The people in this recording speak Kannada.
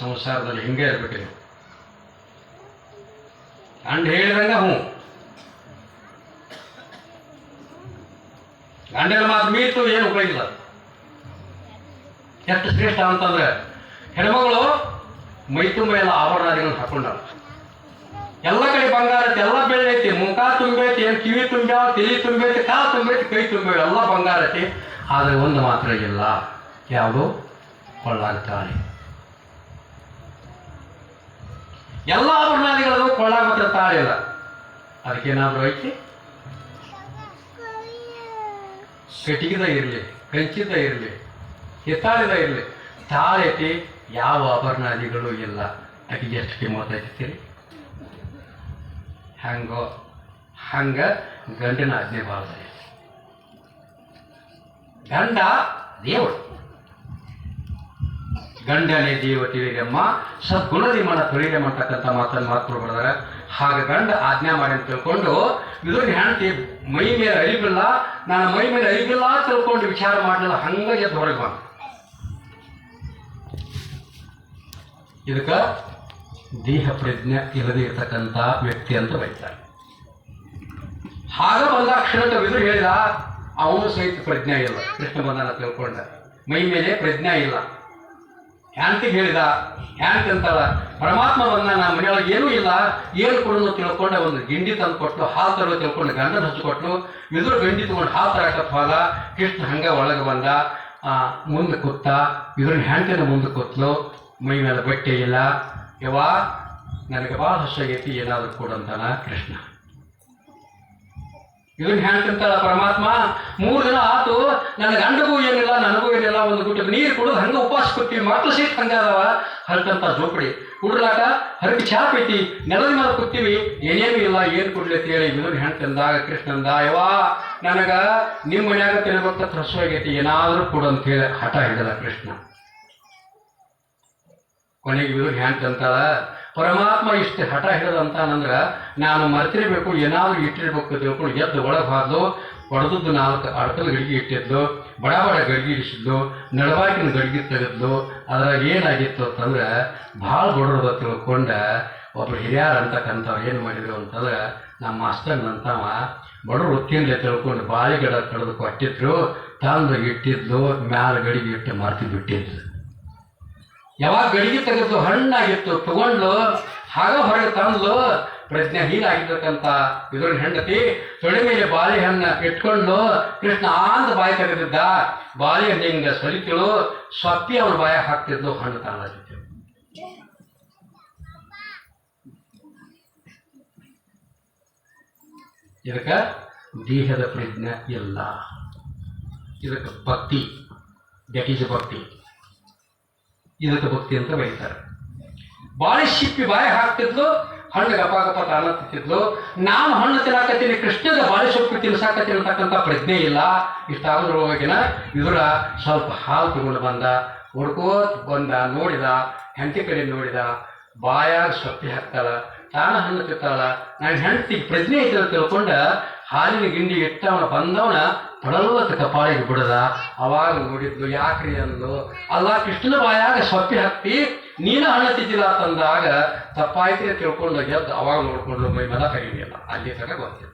ಸಂಸಾರದಲ್ಲಿ ಹಿಂಗೆ ಇರ್ಬೇಕು ನೀವು ಗಂಡ ಹೇಳಿದಂಗ ಹ್ಞೂ. ಗಂಡಿನ ಮಾತು ಮೀತು ಏನು ಉಪಯೋಗಿಲ್ಲ. ಎಷ್ಟು ಶ್ರೇಷ್ಠ ಅಂತಂದ್ರೆ ಹೆಣ್ಮಗಳು ಮೈತು ತುಂಬ ಎಲ್ಲ ಆಭರಣಗಳನ್ನು ಹಾಕೊಂಡ ಎಲ್ಲ ಕಡೆ ಬಂಗಾರ ಐತಿ, ಎಲ್ಲ ಬೆಳ್ಳಿ ಐತಿ, ಮುಖ ತುಂಬೈತಿ ಏನು ಕಿವಿ ತುಂಬ್ಯಾವ ತಿಳಿ ತುಂಬೈತಿ ಕಾಲು ತುಂಬೈತಿ ಕೈ ತುಂಬ್ಯಾವ ಎಲ್ಲ ಬಂಗಾರ ಐತಿ. ಆದರೆ ಒಂದು ಮಾತ್ರ ಇಲ್ಲ. ಯಾವುದು? ಕೊಳ್ಳಾಗ್ತಾಳೆ ಎಲ್ಲ ಆಭರಣಾದಿಗಳದು ಕೊಳ್ಳಾಗುತ್ತೆ ತಾಳಿಲ್ಲ ತಾಳೆ ಇಲ್ಲ ಅದಕ್ಕೇನಾದ್ರೂ ಐತಿ? ಕಟಿಗಿದ ಇರಲಿ, ಕಂಚಿದ ಇರಲಿ, ಹಿತ್ತಾಳಿದ ಇರಲಿ ತಾಳಕ್ಕೆ ಯಾವ ಆಭರಣಾದಿಗಳು ಇಲ್ಲ. ಅದಕ್ಕೆ ಎಷ್ಟು ಕಿಮ್ಮತ್ ಐತಿರಿ ಹಂಗೋ, ಹಂಗ ಗಂಡನ ಆಜ್ಞೆ ಭಾಳ ಗಂಡ ದೇವರು. ಗಂಡನೇ ದೇವ ತಿಳಿರಮ್ಮ ಸದ್ಗುಣದಿ ಮಾಡ ತೊಳಿರಮ್ಮ ಮಾಡ್ತಕ್ಕಂಥ ಮಾತನ್ನು ಮಾತು ಬರೆದಾರೆ ಹಾಗೆ ಗಂಡ ಆಜ್ಞೆ ಮಾಡಿ ಅಂತ ತಿಳ್ಕೊಂಡು ಇದ್ರ ಹೆಂಡತಿ, ಮೈ ಮೇಲೆ ಅರಿವಿಲ್ಲ, ನಾನು ಮೈ ಮೇಲೆ ಅರಿವಿಲ್ಲ ತಿಳ್ಕೊಂಡು ವಿಚಾರ ಮಾಡಲಿಲ್ಲ ಹಂಗ ಎದ್ದು ಹೊರಗೆ ಬಂದ. ಇದಕ್ಕೆ ದೇಹ ಪ್ರಜ್ಞೆ ಇಲ್ಲದೆ ಇರತಕ್ಕಂಥ ವ್ಯಕ್ತಿ ಅಂತ ಬೈತಾರೆ. ಹಾಗ ಬಂದಾಕ್ಷಣಕ್ಕೆ ವಿದುರು ಹೇಳಿದ, ಅವನು ಸಹಿತ ಪ್ರಜ್ಞೆ ಇಲ್ಲ. ಕೃಷ್ಣ ಬಂಧನ ತಿಳ್ಕೊಂಡ. ಮೈ ಮೇಲೆ ಪ್ರಜ್ಞೆ ಇಲ್ಲ. ಹ್ಯಾಂತಿಗೆ ಹೇಳಿದ, ಹ್ಯಾಂತಿ ಅಂತಾಳ. ಪರಮಾತ್ಮ ಬಂದ ನಮ್ಮ ಮನೆಯೊಳಗೆ ಏನೂ ಇಲ್ಲ. ಏನು ಕೊಡೋದು ತಿಳ್ಕೊಂಡು, ಒಂದು ಗಿಂಡಿ ತಂದು ಕೊಟ್ಟು ಹಾಲು ತರೋ ತಿಳ್ಕೊಂಡು ಗಂಡನ ಹಚ್ಚಿಕೊಟ್ಲು. ಎದುರು ಗಂಡಿ ತಗೊಂಡು ಹಾಲು ತರಕತ್ ಹೋದ ಕೃಷ್ಣ ಹಂಗ ಒಳಗೆ ಬಂದ ಮುಂದೆ ಕೂತ ಇದ್ರನ್ನ ಹ್ಯಾಂತಿನ ಮುಂದೆ ಕೂತ್ಲು. ಮೈ ಮೇಲೆ ಬಟ್ಟೆ ಇಲ್ಲ. ಯವಾ ನನಗೆ ಭಾಳ ಹಸಾಗೈತಿ ಏನಾದರೂ ಕೊಡಂತಾನ ಕೃಷ್ಣ. ಇದನ್ನ ಹೇಳ್ತಿಂತಾಳ ಪರಮಾತ್ಮ. ಮೂರು ದಿನ ಆತು, ನನ್ನ ಗಂಡಗೂ ಏನಿಲ್ಲ ಏನಿಲ್ಲ ಒಂದು ಗುಟ್ಟು ನೀರು ಕುಡಿದು ಹಂಗ ಉಪವಾಸ ಕೂತೀವಿ ಮಾತ್ರ ಸೀಟ್ ಹಂಗೆ ಅದಾವ ಜೋಪಡಿ. ಕುಡ್ಲಾಕ ಹರಕಿ ಚಾಪ್ ಐತಿ ನೆಲದ ಮೇಲೆ ಕೂತೀವಿ ಏನೇನು ಇಲ್ಲ, ಏನು ಕೊಡ್ಲಿ ಅಂತ ಹೇಳಿ ಇದನ್ನ ಹೆಣ್ತಂದಾಗ ಕೃಷ್ಣಂದ ಯವಾ ನನಗ ನಿಮ್ಮ ಮನ್ಯಾಗ ತಿನ್ಬೇಕಂತ ಹಸುವಾಗೈತಿ ಏನಾದರೂ ಕೊಡು ಅಂತ ಹೇಳಿ ಹಠ ಹಿಡಿದ ಕೃಷ್ಣ. ಕೊನೆಗೆ ಇವ್ರು ಹೆಣ್ತಂತಾಳ ಪರಮಾತ್ಮ ಇಷ್ಟು ಹಠ ಹಿಡದಂತ ಅಂದ್ರ ನಾನು ಮರ್ತಿರ್ಬೇಕು, ಏನಾದ್ರು ಇಟ್ಟಿರ್ಬೇಕು ತಿಳ್ಕೊಂಡು ಎದ್ದು ಒಳಗೆ ಬಾರ್ದು ಹೊಡೆದದ್ದು ನಾಲ್ಕು ಹಿಡಿಗೆ ಇಟ್ಟಿದ್ದು. ಬಡ ಬಡ ಗಡಿಗೆ ಇಡಿಸಿದ್ಲು ಗಡಿಗೆ ತೆಗೆದ್ಲು, ಅದ್ರಾಗ ಏನಾಗಿತ್ತು ಅಂತಂದ್ರೆ ಭಾಳ ಬಡವ್ರದ ತಿಳ್ಕೊಂಡ ಒಬ್ರು ಹಿರಿಯರು ಅಂತಕ್ಕಂಥವ್ರು ಏನು ಮಾಡಿದ್ರು ಅಂತಂದ್ರೆ ನಮ್ಮ ಮಾಸ್ತರ್ ಅಂತವ ಬಡವರು ತಿಂದೆ ತಿಳ್ಕೊಂಡು ಬಾಳಿ ಗಿಡ ತಡೆದು ಕೊಟ್ಟಿದ್ರು, ತಂದು ಇಟ್ಟಿದ್ಲು, ಮ್ಯಾಲ ಗಡಿಗೆ ಇಟ್ಟು ಮರ್ತಿ ಬಿಟ್ಟಿದ್ಲು. ಯಾವಾಗ ಗಡಿಗೆ ತೆಗೆದು ಹಣ್ಣಾಗಿತ್ತು ತಗೊಂಡು ಹಾಗ ಪ್ರಜ್ಞೆ ಹೀಗಾಗಿರ್ತಕ್ಕಂಥ ಇದ್ರ ಹೆಂಡತಿ ತೊಳೆ ಮೇಲೆ ಬಾಳೆಹಣ್ಣ ಇಟ್ಕೊಂಡು ಕೃಷ್ಣ ಆಂದ ಬಾಯಿ ತೆಗೆದಿದ್ದ, ಬಾಳೆಹಣ್ಣು ಹಿಂಗ ಸರಿತಿಳು, ಸೊಪ್ಪಿ ಅವನ ಬಾಯ ಹಾಕ್ತಿದ್ಲು ಹಣ್ಣು ತಾನಾಗಿತ್ತು. ಇದಕ್ಕ ದೇಹದ ಪ್ರಜ್ಞೆ ಇಲ್ಲ. ಇದಕ್ಕೆ ಭಕ್ತಿ ದಟ್ ಈಸ್ ಭಕ್ತಿ. ಇದಕ್ಕೆ ಭಕ್ತಿ ಅಂತ ಬರೀತಾರೆ. ಬಾಳೆ ಶಿಪ್ಪಿ ಬಾಯಿ ಹಾಕ್ತಿದ್ಲು, ಹಣ್ಣು ಗಪ ಗಪ ತಾಲತ್ತಿದ್ಲು ತಿಂತಿದ್ಲು. ನಾನು ಹಣ್ಣು ತಿನ್ನಾಕತ್ತೀನಿ, ಕೃಷ್ಣದ ಬಾಳೆ ಸೊಪ್ಪು ತಿನ್ಸಾಕತ್ತೀನಿ ಅಂತಕ್ಕಂಥ ಪ್ರಜ್ಞೆ ಇಲ್ಲ. ಇಷ್ಟಾಗೋದ್ರೊಳಗಿನ ಇವರ ಸ್ವಲ್ಪ ಹಾಲು ತಗೊಂಡು ಬಂದ. ಹುಡ್ಕೋತ್ ಬಂದ, ನೋಡಿದ, ಹೆಂಡತಿ ಕಡೆ ನೋಡಿದ, ಬಾಯಾಗ ಸೊಪ್ಪಿ ಹಾಕ್ತಾಳ, ತಾನ ಹಣ್ಣು ತಿಂತಾಳ. ನನ್ನ ಹೆಂಡತಿಗೆ ಪ್ರಜ್ಞೆ ಐತೆ ಅಂತ ತಿಳ್ಕೊಂಡ ಹಾಲಿನ ಗಿಂಡಿ ಇಟ್ಟವನ ಬಂದವನ ಪಡಲತ್ತ ಕಪಾಳಿಗೆ ಬಿಡದ. ಅವಾಗ ನೋಡಿದ್ಲು, ಯಾಕ್ರಿ ಅಂದ್ಲು, ಅಲ್ಲ ಕೃಷ್ಣನ ಬಾಯಾಗ ಸೊಪ್ಪಿ ಹತ್ತಿ ನೀನು ಹಣ ತಿದ್ದಿಲ್ಲ ಅಂತಂದಾಗ ತಪ್ಪಾಯ್ತು ತಿಳ್ಕೊಂಡು ಗೆದ್ದು ಅವಾಗ ನೋಡ್ಕೊಂಡು ಮೈ ಮೇಲೆ ಅಲ್ಲ ಅಲ್ಲಿ ತನಕ ಗೊತ್ತಿಲ್ಲ.